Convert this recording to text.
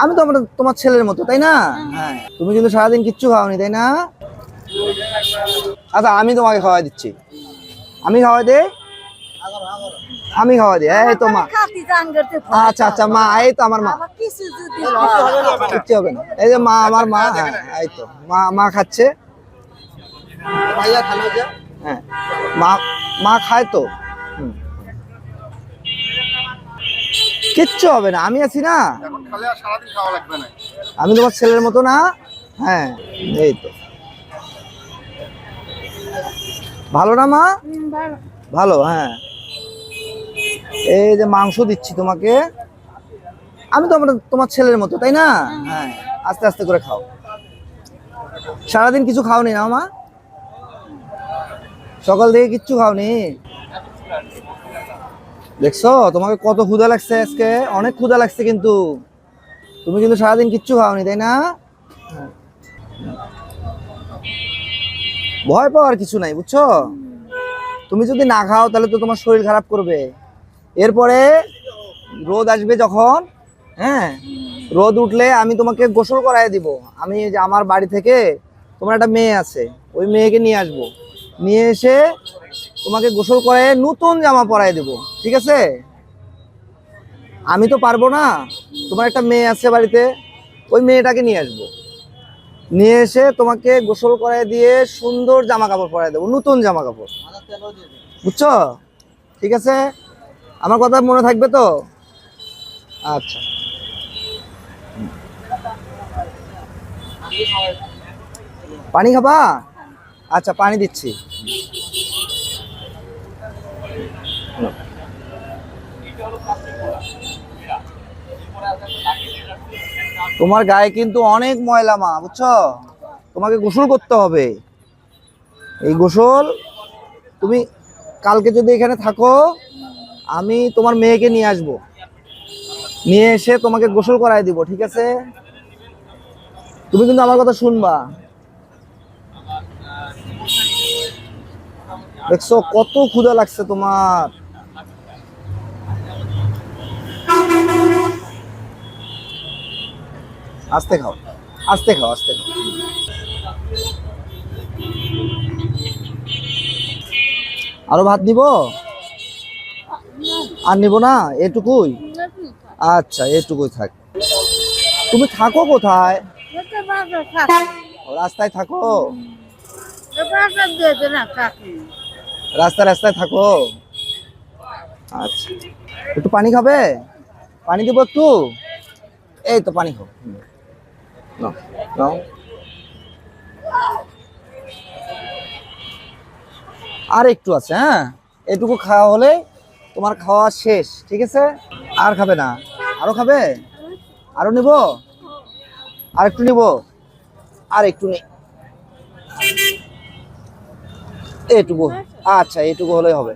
আমি তো আমার- তোমার ছেলের মতো তাই না? হ্যাঁ। তুমি কিন্তু সারাদিন কিচ্ছু খাওনি তাই না? আচ্ছা আমি তোমাকে খাওয়াই দিচ্ছি। আমি খাওয়াই দে। আমি খাওয়াই দিই এই তো মা। খাতি দান করতে আচ্ছা আচ্ছা মা এই তো আমার মা। কিচ্ছু হবে না। এই যে মা আমার মা হ্যাঁ এই তো। মা মা খাচ্ছে। হ্যাঁ। মা মা খায় তো? কিচ্ছু হবে না আমি আছি না। এখন খালে আর সারাদিন খাওয়া লাগবে না। আমি তোমার ছেলের মতো না হ্যাঁ এই তো। ভালো না মা? ভালো হ্যাঁ। এই যে মাংস দিচ্ছি তোমাকে আমি তো আমার- তোমার ছেলের মতো তাই না? হ্যাঁ আস্তে আস্তে করে খাও। সারাদিন কিছু খাওনি না মা? সকাল থেকে কিচ্ছু খাওনি? দেখছ? তোমাকে কত ক্ষুধা লাগছে আজকে? অনেক ক্ষুধা লাগছে কিন্তু। তুমি কিন্তু সারাদিন কিচ্ছু খাওনি, তাই না। ভয় পাওয়ার কিছু নাই, বুঝছ? তুমি যদি না খাও, তাহলে তো তোমার শরীর খারাপ করবে। এরপরে রোদ আসবে যখন হ্যাঁ? রোদ উঠলে আমি তোমাকে গোসল করাই দিব। আমি যে আমার বাড়ি থেকে তোমার একটা মেয়ে আছে, ওই মেয়েকে নিয়ে আসব। নিয়ে এসে তোমাকে গোসল করে নতুন জামা পরাই দেব, ঠিক আছে? আমি তো পারব না। তোমার একটা মেয়ে আছে বাড়িতে, ওই মেয়েটাকে নিয়ে আসব। নিয়ে এসে তোমাকে গোসল করাই দিয়ে সুন্দর জামা কাপড় পরাই দেবো, নতুন জামা কাপড় বুঝছ? ঠিক আছে? আমার কথা মনে থাকবে তো? আচ্ছা। পানি খাবা? আচ্ছা পানি দিচ্ছি। তোমার গায়ে কিন্তু অনেক ময়লা, মা, বুঝছ? তোমাকে গোসল করতে হবে। এই গোসল তুমি কালকে যদি এখানে থাকো, আমি তোমার মেয়েকে নিয়ে আসব। নিয়ে এসে তোমাকে গোসল করাই দিব, ঠিক আছে? তুমি কিন্তু আমার কথা শুনবা। দেখছ, কত ক্ষুধা লাগছে তোমার। আস্তে খাও আস্তে খাও আস্তে খাও। আরও ভাত নিব? আর নিব না? এটুকুই? আচ্ছা এটুকুই থাক। তুমি থাকো কোথায়? রাস্তায় থাকো। রাস্তায় রাস্তায় থাকো। আচ্ছা। একটু পানি খাবে? পানি দিব একটু? এই তো পানি খাও। নাও, নাও। আর একটু আছে হ্যাঁ? এটুকু খাওয়া হলে তোমার খাওয়া শেষ ঠিক আছে? আর খাবে না। আরও খাবে? আরও নিব? আর একটু নিব? আর একটু নে এটুকু। আচ্ছা এটুকু হলেই হবে।